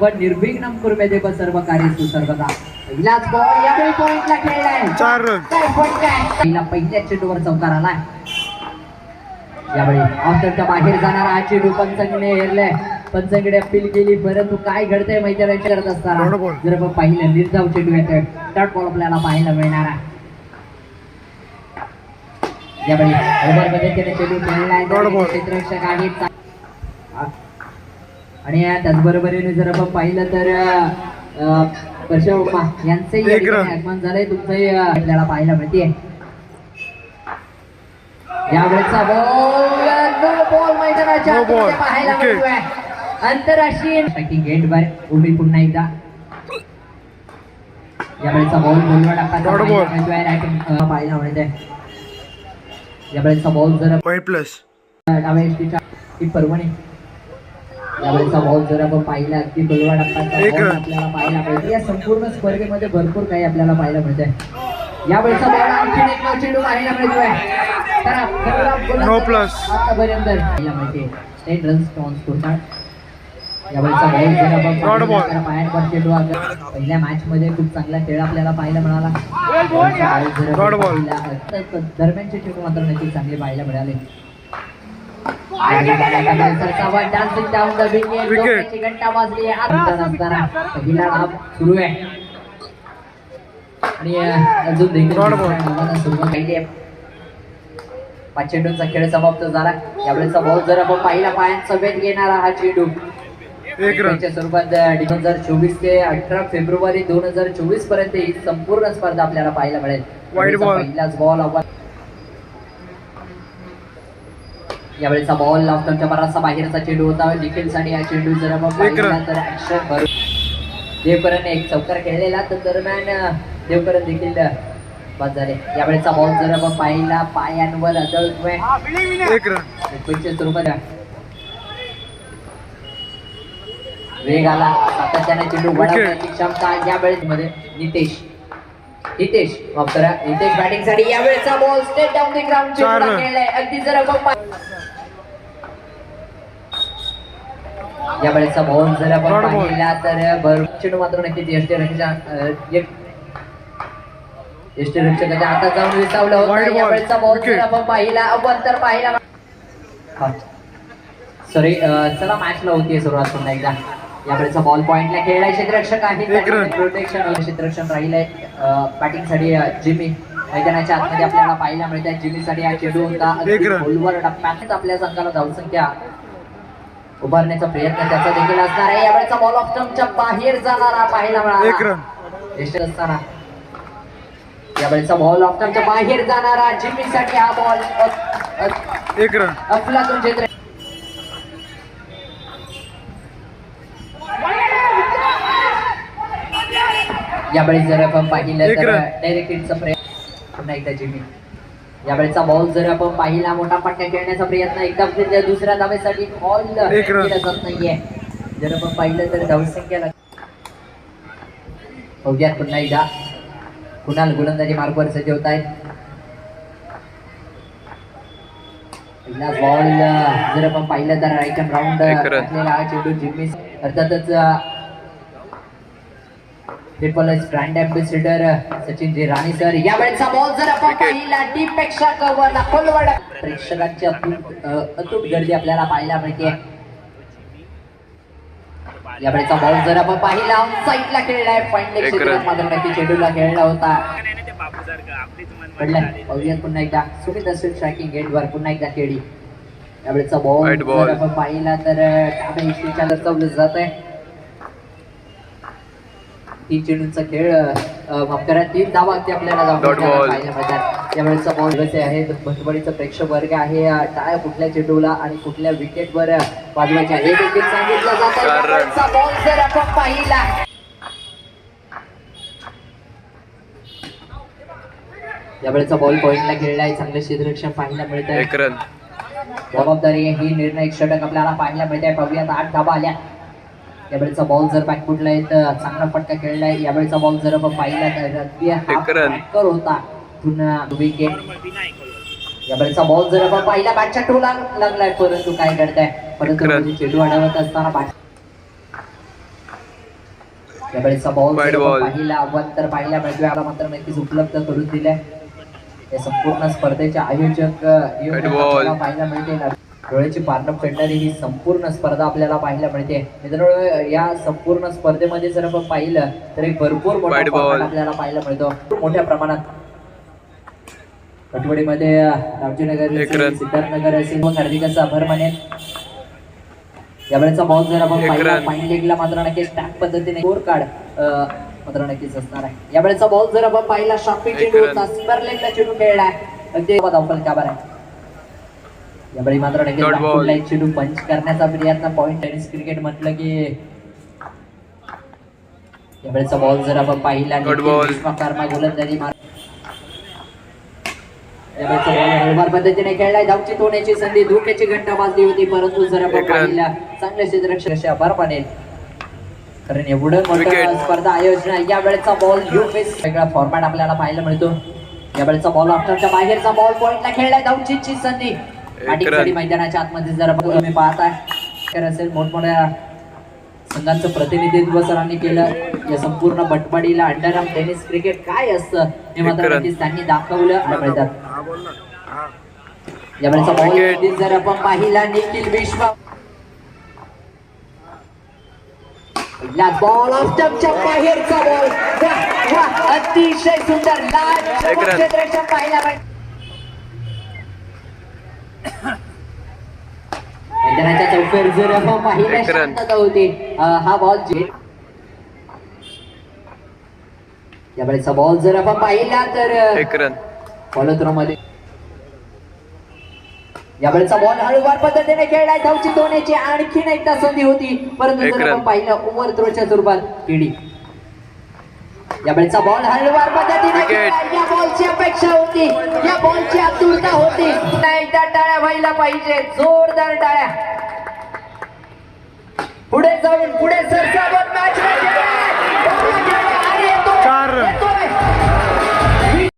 पण निर्विघ्न कुर्मे सर्व कार्य सुसर्वता पहिलाच बॉल यावेळी पॉइंटला खेळलाय चार? पहिला पहिल्या चेंडूवर चौकार आलाय. यावेळी ऑस्टरच्या बाहेर जाणारा हा चेंडू पंचंगने हेरलाय. पंचंगडे अपील केली परंतु काय घडतंय मैदानाच्या करत असताना. जर आपण पाहिलं निर्धाव चेंडू येतोय. डॉट बॉल आपल्याला पाहायला मिळणार आहे. यावेळी ओव्हरमध्ये त्याने चेंडू खेळलाय. क्षेत्ररक्षक आहेत. आणि त्याचबरोबरीने जर आपण पाहिलं तर यांचंही. आगमन झालंय. तुमचंही आपल्याला पाहायला मिळते यावेळेचा बॉल मैदानाच्या पाहायला. मिळतोय. आंतरराष्ट्रीय स्ट्रायकिंग गेटवर उभी पुन्हा एकदा. यावेळेचा बॉल बोलवा Dot पाहायला पाहायला मिळतोय. यावेळेचा बॉल जर प्लस डाव्या परवणी. यावेळेचा बॉल जर आपण पाहिला अगदी बलवा run. आपल्याला पाहायला मिळते. या संपूर्ण स्पर्धेमध्ये भरपूर काही आपल्याला पाहायला मिळतंय यावेळेचा बॉल आणखी एक चेंडू पाहायला मिळतोय. आतापर्यंत पाहायला मिळते टेन रन्स स्कोरचा यावेळेचा बॉल जर आपण पायांवर चेंडू पहिल्या मॅच मध्ये खूप चांगला खेळ आपल्याला पाहायला मिळाला. दरम्यानचे चेंडू मात्र नक्की चांगले पाहायला मिळाले. घंटा वाजली आहे. सुरू आणि अजून देखील पाच चेंडूंचा खेळ समाप्त झाला यावेळेचा बॉल जर आपण पाहिला पायांचा वेध घेणारा हा चेंडू त्याच्या स्वरूपात दोन हजार चोवीस ते अठरा फेब्रुवारी दोन हजार चोवीसपर्यंत ही संपूर्ण स्पर्धा आपल्याला पाहायला मिळेल. पहिलाच बॉल आपण यावेळेचा बॉल लॉकडाऊनच्या बराचसा बाहेरचा चेंडू होता. निखिलसाठी हा चेंडू जर run. तर ऍक्शन भरून देवकरन एक चौकार खेळलेला. तर दरम्यान अं, देवकरन देखील बाद झाले. यावेळेचा बॉल जर आपण पाहिला पायांवर वेग आला. सातत्याने चेंडू वळवण्याची क्षमता या मध्ये नितेश. नितेश माफ करा नितेश बॅटिंगसाठी यावेळेचा ball straight down the ground चेंडूला. खेळलाय. अगदी जर आपण यावेळेचा बॉल जर आपण. पाहिला तर चेंडू मात्र नक्कीच यष्टी रक्षकाच्या यष्टी रक्षकाच्या हातात जाऊन विसावलं होतं. यावेळेचा बॉल जर. आपण पाहिला आपण तर पाहिला. सॉरी चला मॅचला होतीये सुरुवात पुन्हा एकदा. यावेळेचा बॉल पॉइंटला खेळलाय क्षेत्ररक्षक आहे. प्रोटेक्शन क्षेत्ररक्षण राहिलंय. बॅटिंगसाठी जिमी मैदानाच्या आतमध्ये आपल्याला पाहायला मिळत जिमी साठी हा चेंडू होता. टप्प्यात आपल्या संघाला धावसंख्या उभारण्याचा प्रयत्न त्याचा देखील असणार आहे. यावेळेचा बॉल ऑफ स्टंपच्या बाहेर जाणारा पाहायला मिळाला. असताना. यावेळेचा बॉल ऑफ स्टंपच्या बाहेर जाणारा जिमी साठी हा बॉल एक रन अफलातून क्षेत्र यावेळी जर आपण पाहिलं तर. डायरेक्ट प्रयत्न पुन्हा एकदा जिमी यावेळेचा बॉल जर आपण पाहिला मोठा पट्ट्या खेळण्याचा प्रयत्न एकदा दुसऱ्या धावेसाठी बॉल जात नाहीये. जर आपण पाहिलं तर धावसंख्या बघूयात पुन्हा एकदा. कुणाल गोलंदाजी मार्गवर सज्ज होत आहेत बॉल जर आपण पाहिलं तर राईट अँड राऊंड हा चेंडू अर्थातच triple brand ambassador Sachin ji Rane sir यावेळेचा ball जर आपण पाहिला टीपपेक्षा कव्हरला खोलवड प्रेक्षकांची अतूट अतूट गर्दी आपल्याला पाहायला मिळते यावेळेचा बॉल जर आपण पाहिला साईडला खेळलाय run. मात्र नक्की चेंडूला खेळला होता. पडलाय पाहूयात पुन्हा एकदा. सुमित असेल स्ट्रायकिंग गेटवर पुन्हा एकदा खेळी. यावेळेचा बॉल. जर आपण पाहिला तर डाव्या लचवलं जात आहे तीन चेंडूंचा खेळ माफ करा तीन धावा अगदी आपल्याला त्यावेळेचा बॉल कसे आहे भटबडीचा प्रेक्षक वर्ग आहे अं, टाळ्या कुठल्या चेंडूला आणि कुठल्या विकेटवर वाजवायच्या हे देखील सांगितलं जातं बॉल जर आपण पाहिला. यावेळेचा बॉल पॉइंटला खेळलाय. चांगलं क्षेत्ररक्षण पाहायला मिळत आहे जबाबदारी ही निर्णायक षटक आपल्याला पाहायला मिळते पाहूयात आठ धाबा आल्या. यावेळेचा बॉल जर बॅकफुटला आहे तर चांगला फटका खेळलाय यावेळेचा बॉल जर पाहिला तर हा. बॅकर होता पुन्हा विकेट यावेळेचा बॉल जर आपण पाहिला बॅटच्या टोला लागलाय परंतु काय करताय परंतु run. म्हणजे चेंडू अडवत असताना बॅट यावेळेचा बॉल. पाहिला आव्हान तर पाहिला मिळतोय आता मात्र नक्कीच उपलब्ध करून दिलाय या संपूर्ण स्पर्धेचे आयोजक. पाहायला मिळते डोळ्याची पारणं फेडणारी ही संपूर्ण स्पर्धा आपल्याला पाहायला मिळते. मित्रांनो या संपूर्ण स्पर्धेमध्ये जर आपण पाहिलं तर एक भरपूर मोठा. आपल्याला पाहायला मिळतो. मोठ्या प्रमाणात. कटवडीमध्ये रामजीनगर. सिद्धार्थनगर असेल व हार्दिक असं आभार मानेल यावेळेचा बॉल जर आपण पाहिला लेगला मात्र नक्कीच टॅक पद्धतीने स्कोर कार्ड मात्र नक्कीच असणार आहे. यावेळेचा बॉल जर आपण पाहिला शॉपिंग चेंडू लेगला चेंडू खेळलाय अगदी धावफल काबार आहे. यावेळी मात्र नक्कीच चेंडू पंच करण्याचा प्रयत्न पॉइंट टेनिस क्रिकेट म्हटलं की यावेळेचा बॉल जर आपण पाहिला. कर्मा गोलंदाजी मार हळूवार पद्धतीने खेळलाय धावची तोडण्याची संधी धोक्याची घंटा वाजली होती परंतु जर आपण. पाहिला चांगले क्षेत्ररक्षक आभार मानेल कारण एवढं मोठं. स्पर्धा आयोजन आहे. यावेळेचा बॉल यू फेस वेगळा फॉर्मॅट आपल्याला पाहायला मिळतो यावेळेचा बॉल आफ्टरच्या बाहेरचा बॉल पॉइंटला खेळलाय धावचीची संधी अटीकडी मैदानाच्या आतमध्ये जर तुम्ही पाहताय. तर असेल मोठमोठ्या संघांचं प्रतिनिधित्व सरांनी केलं. या संपूर्ण बटबडीला अंडरआर्म टेनिस क्रिकेट काय असतं हे मात्र. नक्कीच त्यांनी दाखवलं यावेळेचा. बॉल जर आपण पाहिला निखिल विश्व. बॉल ऑफच्या बाहेरचा बॉल वाह वाह अतिशय सुंदर. लाल पाहिला पाहिजे. मैदानाच्या चौफेर जर आपण. शांतता होती हा बॉल जे यावेळेचा बॉल जर आपण पाहिला तर एक रन फॉलो थ्रो मध्ये यावेळेचा बॉल हळूवार पद्धतीने खेळलाय धावची दोन्हीची आणखीन एकदा संधी होती परंतु जर. आपण पाहिलं ओव्हर थ्रोच्या स्वरूपात केली यावेळेचा बॉल हळूवार पद्धतीने. या बॉलची अपेक्षा होती. या बॉलची आतुरता होती. नाही त्या टाळ्या व्हायला पाहिजे. जोरदार टाळ्या. पुढे जाऊन पुढे सरसावून मॅच